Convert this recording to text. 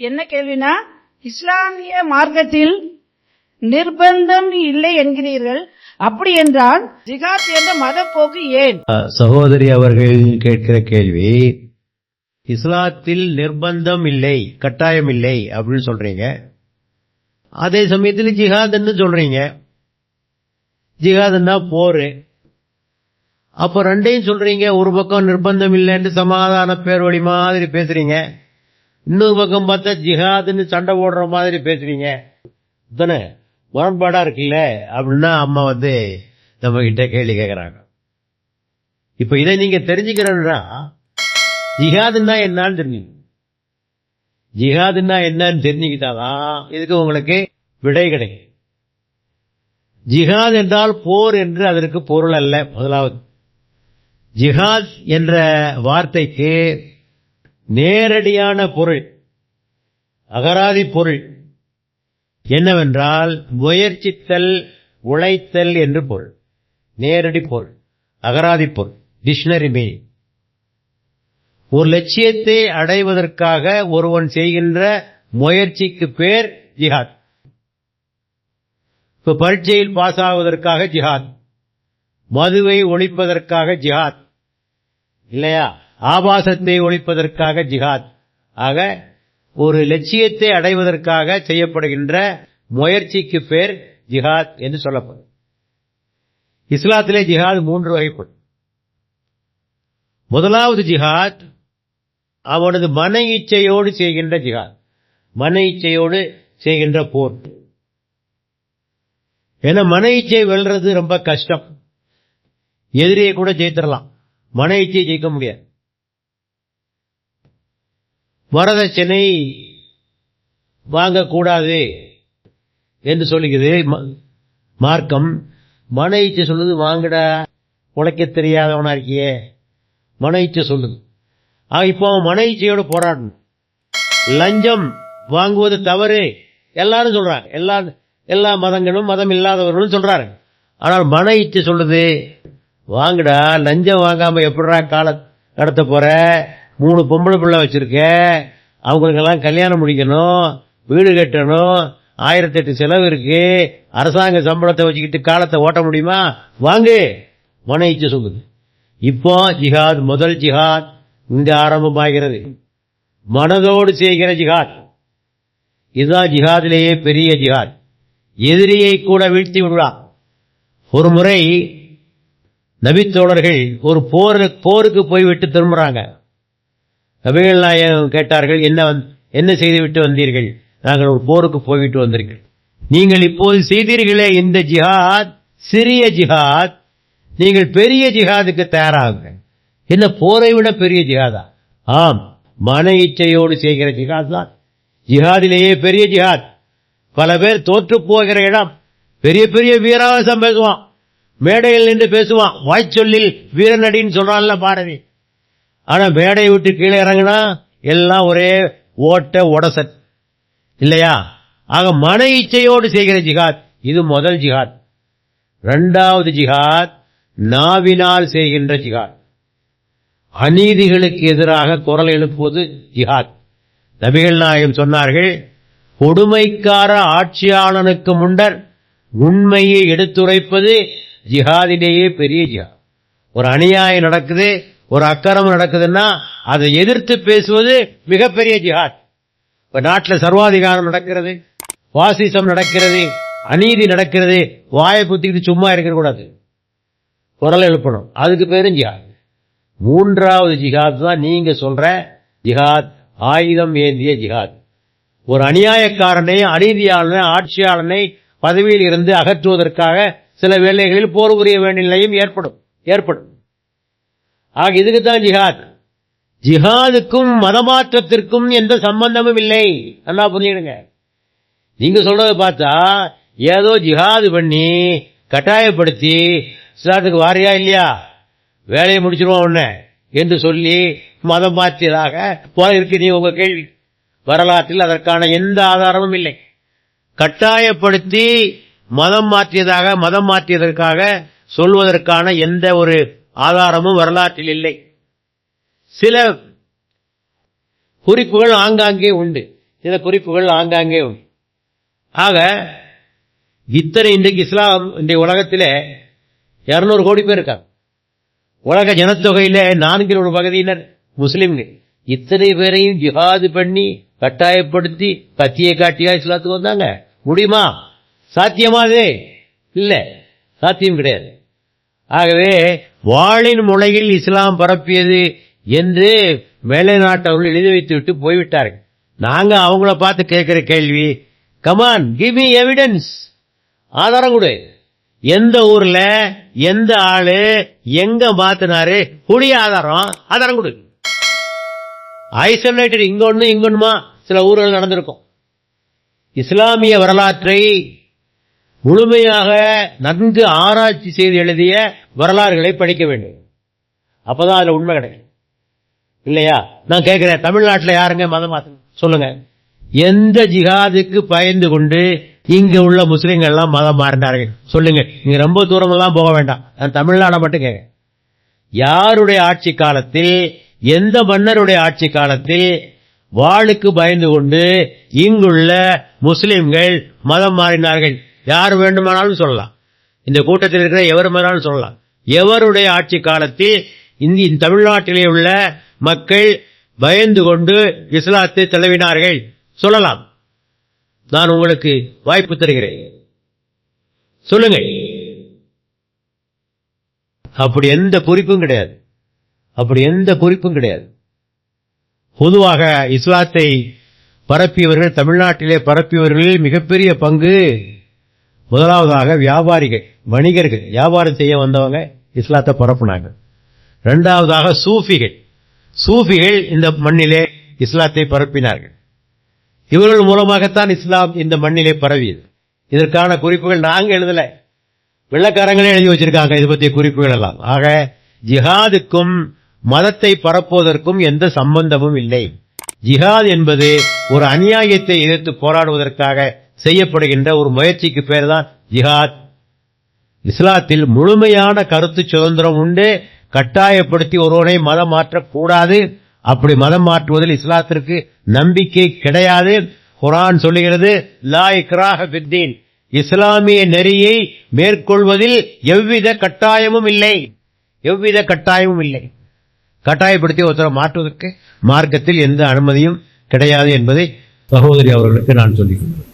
என்ன கேள்வினா இஸ்லாமிய மார்க்கத்தில் நிர்பந்தம் இல்லை என்கிறீர்கள். அப்படி என்றால் ஜிகாத் என்ற மதப்போக்கு ஏன்? சகோதரி அவர்கள் கேட்கிற கேள்வி இஸ்லாத்தில் நிர்பந்தம் இல்லை கட்டாயம் இல்லை அப்படின்னு சொல்றீங்க. அதே சமயத்தில் ஜிஹாத்ன்னு சொல்றீங்க. ஜிஹாதுன்னா போரு. அப்ப ரெண்டையும் சொல்றீங்க ஒரு பக்கம் நிர்பந்தம் இல்லைன்னு சமாதான பேர் வழி மாதிரி பேசுறீங்க. இன்னொரு பக்கம் பார்த்தா ஜிஹாதுன்னு சண்டை போடுற மாதிரி பேசுறீங்க தானே முரண்பாடா இருக்குல்ல? அப்படின்னா அம்மா வந்து நம்ம கிட்ட கேள்வி கேட்கறாங்க இப்ப இதை நீங்க தெரிஞ்சுக்கிறன்னா ஜிஹாதுன்னா என்னன்னு தெரிஞ்சுக்கணும். ஜிஹாதுன்னா என்னன்னு தெரிஞ்சுக்கிட்டாதான் இதுக்கு உங்களுக்கு விடை கிடைக்கும். ஜிஹாத் என்றால் போர் என்று அதற்கு பொருள் அல்ல. முதலாவது ஜிஹாத் என்ற வார்த்தைக்கு நேரடியான பொருள் அகராதி பொருள் என்னவென்றால் முயற்சித்தல் உழைத்தல் என்று பொருள். நேரடி பொருள் அகராதி பொருள் டிக்ஷனரி மீனிங் ஒரு லட்சியத்தை அடைவதற்காக ஒருவன் செய்கின்ற முயற்சிக்கு பேர் ஜிஹாத். இப்ப பரீட்சையில் பாஸ் ஆவதற்காக ஜிஹாத். மதுவை ஒழிப்பதற்காக ஜிஹாத். இல்லையா? ஆபாசத்தை ஒழிப்பதற்காக ஜிஹாத். ஆக ஒரு லட்சியத்தை அடைவதற்காக செய்யப்படுகின்ற முயற்சிக்கு பேர் ஜிஹாத் என்று சொல்லப்படும். இஸ்லாத்திலே ஜிஹாத் மூன்று வகைப்படும். முதலாவது ஜிஹாத் அவனது மன இச்சையோடு செய்கின்ற ஜிஹாத். மன இச்சையோடு செய்கின்ற போர். ஏன்னா மன இச்சை வெல்றது ரொம்ப கஷ்டம். எதிரியை கூட ஜெயித்திரலாம். மன இச்சையை ஜெயிக்க முடியாது. வரதட்சணை வாங்கக்கூடாது என்று சொல்லுகிறது ம- மார்க்கம். மன இச்சை சொல்லுது வாங்கடா உழைக்க தெரியாதவனா இருக்கியே. மன இச்சை சொல்லுது. ஆக இப்போ அவன் மன இச்சையோடு போராடணும். லஞ்சம் வாங்குவது தவறு. எல்லாரும் சொல்றாங்க. எல்லா எல்லா மதங்களும் மதம் இல்லாதவர்களும் சொல்றாரு ஆனால் மன இச்சை சொல்லுது வாங்குடா லஞ்சம் வாங்காம எப்படிடா கால நடத்த போற? மூணு பொம்பளை பிள்ளை வச்சிருக்க. அவங்களுக்கெல்லாம் கல்யாணம் முடிக்கணும் வீடு கட்டணும் ஆயிரத்தெட்டு செலவு இருக்கு. அரசாங்க சம்பளத்தை வச்சுக்கிட்டு காலத்தை ஓட்ட முடியுமா? வாங்கு. மன இச்சை சொல்லுது இப்போ ஜிஹாத் முதல் ஜிஹாத் இங்கு ஆரம்பமாகிறது. மனதோடு செய்கிற ஜிஹாத். இதுதான் ஜிஹாதிலேயே பெரிய ஜிஹாத். எதிரியை கூட வீழ்த்தி விடலாம் ஒரு முறை நபித்தோழர்கள் ஒரு போர் போருக்கு போய்விட்டு திரும்புறாங்க. நபிகள் நாயகம் கேட்டார்கள் என்ன என்ன செய்து விட்டு வந்தீர்கள்? நாங்கள் ஒரு போருக்கு போய்விட்டு வந்தீர்கள் நீங்கள் இப்போது செய்தீர்களே இந்த ஜிஹாத் சிறிய ஜிஹாத். நீங்கள் பெரிய ஜிஹாதுக்கு தயாராகுங்க. என்ன போரை விட பெரிய ஜிஹாதா? ஆம் மன இச்சையோடு செய்கிற ஜிஹாத் தான். ஜிஹாதிலேயே பெரிய ஜிஹாத். பல பேர் தோற்று போகிற இடம். பெரிய பெரிய வீராவசம் பேசுவான். மேடையில் நின்று பேசுவான். வாய்ச்சொல்லில் வீரநடின்னு சொல்றான்ல பாரதி. ஆனா மேடையை விட்டு கீழே இறங்குனா எல்லாம் ஒரே ஓட்ட உடசட் இல்லையா? ஆக மன இச்சையோடு செய்கிற ஜிஹாத் இது முதல் ஜிஹாத். இரண்டாவது ஜிஹாத் நாவினால் செய்கின்ற ஜிகாத் அநீதிகளுக்கு எதிராக குரல் எழுப்புவது ஜிஹாத். நபிகள் நாயகம் சொன்னார்கள் கொடுமைக்கார ஆட்சியாளனுக்கு முன்னர் உண்மையை எடுத்துரைப்பது ஜிஹாதிலேயே பெரிய ஜிஹாத். ஒரு அநியாயம் நடக்குது ஒரு அக்கிரமம் நடக்குதுன்னா அதை எதிர்த்து பேசுவது மிகப்பெரிய ஜிஹாத். இப்ப நாட்டில் சர்வாதிகாரம் நடக்கிறது வாசிசம் நடக்கிறது அநீதி நடக்கிறது வாயை புத்திக்கிட்டு சும்மா இருக்க கூடாது குரல் எழுப்பணும். அதுக்கு பேரும் ஜிஹாத். மூன்றாவது ஜிஹாத் தான் நீங்க சொல்ற ஜிஹாத். ஆயுதம் ஏந்திய ஜிஹாத். ஒரு அநியாயக்காரனை அநீதியாளனை ஆட்சியாளனை பதவியில் இருந்து அகற்றுவதற்காக சில வேளைகளில் போர் புரிய வேண்டிய நிலையும் ஏற்படும். ஏற்படும். ஆக இதுக்கு தான் ஜிஹாத். ஜிஹாதுக்கும் மதமாற்றத்திற்கும் எந்த சம்பந்தமும் இல்லை. நல்லா புரிஞ்சுக்கிடுங்க. நீங்க சொல்றத பார்த்தா ஏதோ ஜிஹாது பண்ணி கட்டாயப்படுத்தி இஸ்லாத்துக்கு வாரியா இல்லையா? வேலையை முடிச்சிருவோம் உன்ன என்று சொல்லி மதம் மாற்றியதாக போல இருக்கு நீ உங்க கேள்வி. வரலாற்றில் அதற்கான எந்த ஆதாரமும் இல்லை. கட்டாயப்படுத்தி மதம் மாற்றியதாக மதம் மாற்றியதற்காக சொல்வதற்கான எந்த ஒரு ஆதாரமும் வரலாற்றில் இல்லை. சில குறிப்புகள் ஆங்காங்கே உண்டு. சில குறிப்புகள் ஆங்காங்கே உண்டு. ஆக இத்தனை இன்றைக்கு இஸ்லாம் இன்றைய உலகத்தில் இருநூறு கோடி பேர் இருக்காங்க. உலக ஜனத்தொகையில நான்கில் ஒரு பகுதியினர் முஸ்லிம்கள். இத்தனை பேரையும் ஜிஹாது பண்ணி கட்டாயப்படுத்தி கத்தியை காட்டியா இஸ்லாத்துக்கு வந்தாங்க? முடியுமா? சாத்தியமா அது? இல்ல. சாத்தியம் கிடையாது. ஆகவே வாளின் முளையில் இஸ்லாம் பரப்பியது என்று மேலை நாட்டவர்கள் எழுதி வைத்து விட்டு போய்விட்டார்கள். நாங்க அவங்கள பார்த்து கேட்கிற கேள்வி கமான் கிவ் மீ எவிடன்ஸ் ஆதாரம் கொடு. எந்த ஊர்ல எந்த ஆளு எங்க மாத்தினாரு குடிய ஆதாரம் ஆதாரம் கொடு. ஐசோலேட்டட் இங்க ஒண்ணு இங்க ஒண்ணுமா? சில ஊர்கள் நடந்திருக்கும். இஸ்லாமிய வரலாற்றை முழுமையாக நன்கு ஆராய்ச்சி செய்து எழுதிய வரலாறுகளை படிக்க வேண்டும். அப்பதான் அதுல உண்மை கிடைக்கும். இல்லையா? நான் கேட்கிறேன் தமிழ்நாட்டில் யாருங்க மதம் சொல்லுங்க. எந்த ஜிஹாதுக்கு பயந்து கொண்டு இங்க உள்ள முஸ்லீம்கள் எல்லாம் மதம் மாறினார்கள்? சொல்லுங்க. நீங்க ரொம்ப தூரம் எல்லாம் போக வேண்டாம். நான் தமிழ்நாடை மட்டும் கேட்க யாருடைய ஆட்சி காலத்தில் எந்த மன்னருடைய ஆட்சி காலத்தில் வாளுக்கு பயந்து கொண்டு இங்குள்ள முஸ்லிம்கள் மதம் மாறினார்கள்? யார் வேண்டுமானாலும் சொல்லலாம். இந்த கூட்டத்தில் இருக்கிற எவர் வேணாலும் சொல்லலாம். எவருடைய ஆட்சி காலத்தில் இந்தி தமிழ்நாட்டிலே உள்ள மக்கள் பயந்து கொண்டு இஸ்லாத்தை தழுவினார்கள்? சொல்லலாம். நான் உங்களுக்கு வாய்ப்பு தருகிறேன். சொல்லுங்க அப்படி எந்த குறிப்பும் கிடையாது. அப்படி எந்த குறிப்பும் கிடையாது. பொதுவாக இஸ்லாத்தை பரப்பியவர்கள் தமிழ்நாட்டிலே பரப்பியவர்களில் மிகப்பெரிய பங்கு முதலாவதாக வியாபாரிகள் வணிகர்கள் வியாபாரம் செய்ய வந்தவங்க இஸ்லாத்தை பரப்புனாங்க. ரெண்டாவதாக சூஃபிகள். சூஃபிகள் இந்த மண்ணிலே இஸ்லாத்தை பரப்பினார்கள். இவர்கள் மூலமாகத்தான் இஸ்லாம் இந்த மண்ணிலே பரவியது. இதற்கான குறிப்புகள் நாங்கள் எழுதல. வெள்ளக்காரங்களே எழுதி வச்சிருக்காங்க இது பற்றிய குறிப்புகள் எல்லாம். ஆக ஜிஹாதுக்கும் மதத்தை பரப்புவதற்கும் எந்த சம்பந்தமும் இல்லை. ஜிஹாத் என்பது ஒரு அநியாயத்தை எதிர்த்து போராடுவதற்காக செய்யப்படுகின்ற ஒரு முயற்சிக்கு பேர் தான் ஜிஹாத். இஸ்லாத்தில் முழுமையான கருத்து சுதந்திரம் உண்டு. கட்டாயப்படுத்தி ஒருவனை மதம் மாற்றக்கூடாது. அப்படி மதம் மாற்றுவதில் இஸ்லாத்திற்கு நம்பிக்கை கிடையாது. குரான் சொல்லுகிறது லா இக்ராஹ பித்தீன் இஸ்லாமிய நெறியை மேற்கொள்வதில் எவ்வித கட்டாயமும் இல்லை. எவ்வித கட்டாயமும் இல்லை. கட்டாயப்படுத்தி ஒருத்தரை மாற்றுவதற்கு மார்க்கத்தில் எந்த அனுமதியும் கிடையாது என்பதை சகோதரி அவர்களுக்கு நான் சொல்லிக்கிறேன்